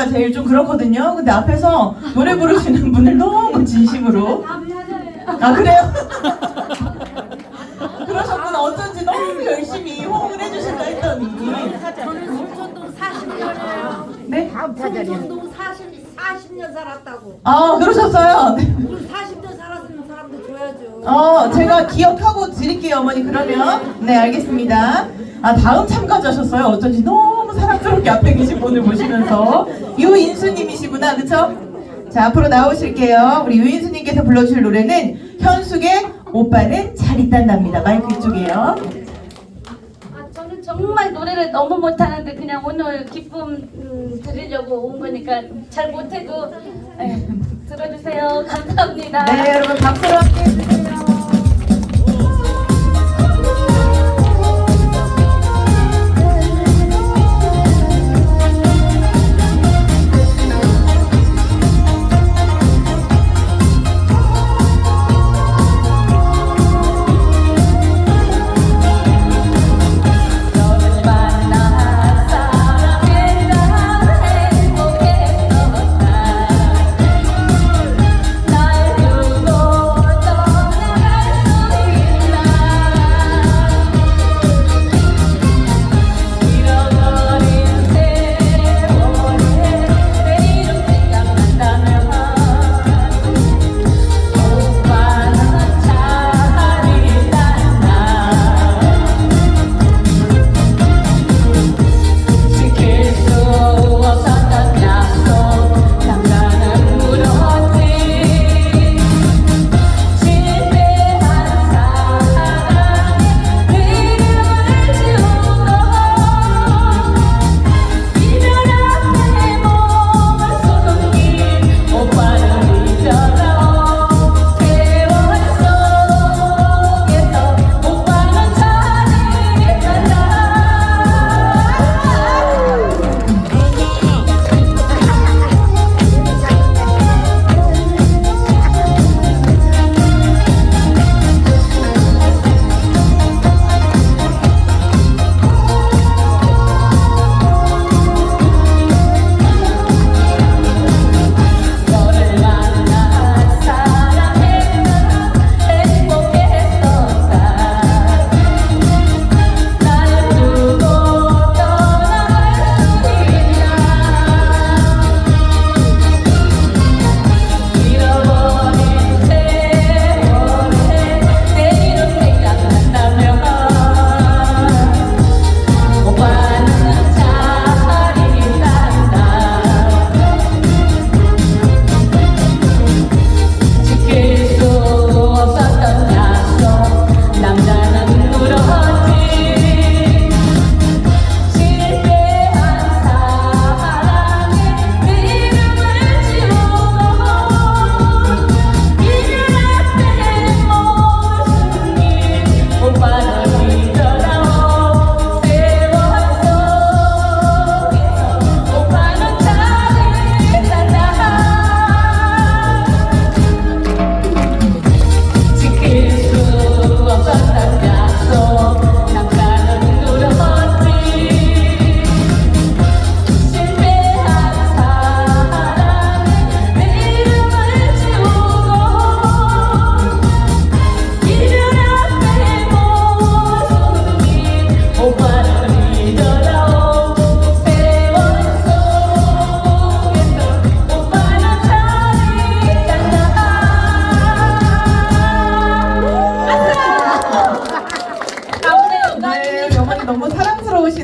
제가 제일 좀 그렇거든요. 근데 앞에서 노래 부르시는 분을 너무 진심으로. 아, 그래요? 그러셨구나. 어쩐지 너무 열심히 호응을 해주신다 했더니. 저는 송천동 40년이에요. 네? 송천동 40, 40년 살았다고. 아, 그러셨어요? 네. 우리 40년 살았으면 사람도 줘야죠. 어, 제가 기억하고 드릴게요, 어머니. 그러면. 네, 알겠습니다. 아, 다음 참가자셨어요. 어쩐지 너무 사랑스럽게 앞에 계신 분을 보시면서. 유인수님이시구나, 그쵸? 자, 앞으로 나오실게요. 우리 유인수님께서 불러주실 노래는 현숙의 오빠는 잘 있단답니다. 마이크 이쪽이에요. 아, 저는 정말 노래를 너무 못하는데 그냥 오늘 기쁨 음, 드리려고 온 거니까 잘 못해도 네, 들어주세요. 감사합니다. 네, 여러분 박수로 함께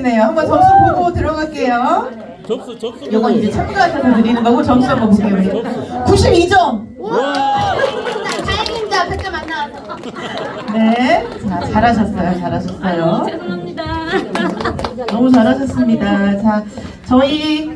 사랑스러우시네요. 한번 점수 보고 들어갈게요. 접수 접수 요건 이제 참가하셔서 드리는 거고 점수 한번 볼게요. 우리. 92점. 다행입니다. 100점 안 나와서. 네. 자, 잘하셨어요. 잘하셨어요. 죄송합니다. 너무 잘하셨습니다. 자, 저희